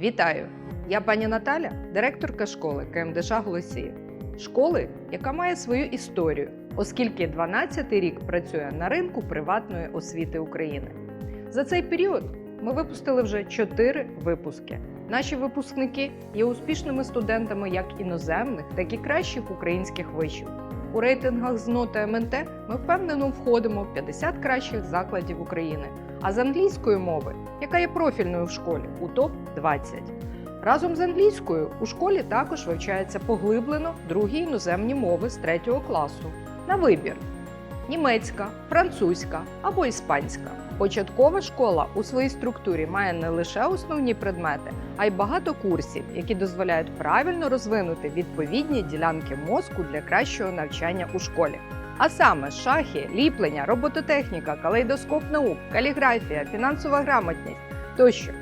Вітаю! Я пані Наталя, директорка школи КМДШ Голосіїв. Школи, яка має свою історію, оскільки 12-й рік працює на ринку приватної освіти України. За цей період ми випустили вже 4 випуски. Наші випускники є успішними студентами як іноземних, так і кращих українських вишів. У рейтингах з ноти МНТ ми впевнено входимо в 50 кращих закладів України, а з англійської мови, яка є профільною в школі, у топ 20. Разом з англійською у школі також вивчаються поглиблено другі іноземні мови з 3 класу на вибір: німецька, французька або іспанська. Початкова школа у своїй структурі має не лише основні предмети, а й багато курсів, які дозволяють правильно розвинути відповідні ділянки мозку для кращого навчання у школі. А саме шахи, ліплення, робототехніка, калейдоскоп наук, каліграфія, фінансова грамотність тощо.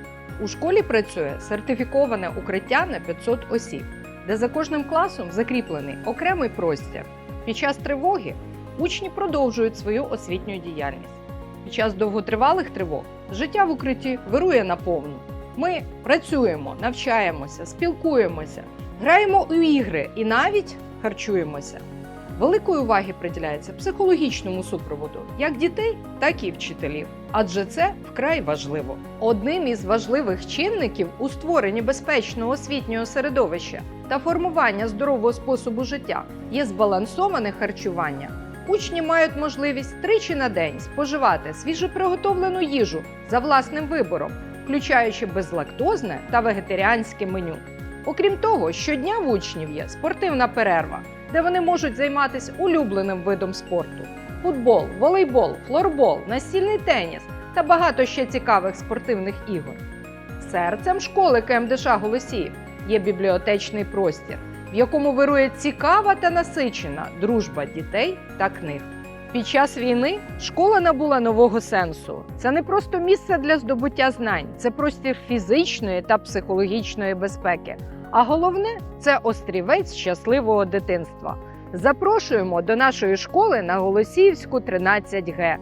У школі працює сертифіковане укриття на 500 осіб, де за кожним класом закріплений окремий простір. Під час тривоги учні продовжують свою освітню діяльність. Під час довготривалих тривог життя в укритті вирує наповну. Ми працюємо, навчаємося, спілкуємося, граємо у ігри і навіть харчуємося. Великої уваги приділяється психологічному супроводу як дітей, так і вчителів, адже це вкрай важливо. Одним із важливих чинників у створенні безпечного освітнього середовища та формування здорового способу життя є збалансоване харчування. Учні мають можливість тричі на день споживати свіжеприготовлену їжу за власним вибором, включаючи безлактозне та вегетаріанське меню. Окрім того, щодня в учнів є спортивна перерва, де вони можуть займатися улюбленим видом спорту: футбол, волейбол, флорбол, настільний теніс та багато ще цікавих спортивних ігор. Серцем школи КМДШ Голосіїв є бібліотечний простір, в якому вирує цікава та насичена дружба дітей та книг. Під час війни школа набула нового сенсу. Це не просто місце для здобуття знань, це простір фізичної та психологічної безпеки. А головне це острівець щасливого дитинства. Запрошуємо до нашої школи на Голосіївську 13Г.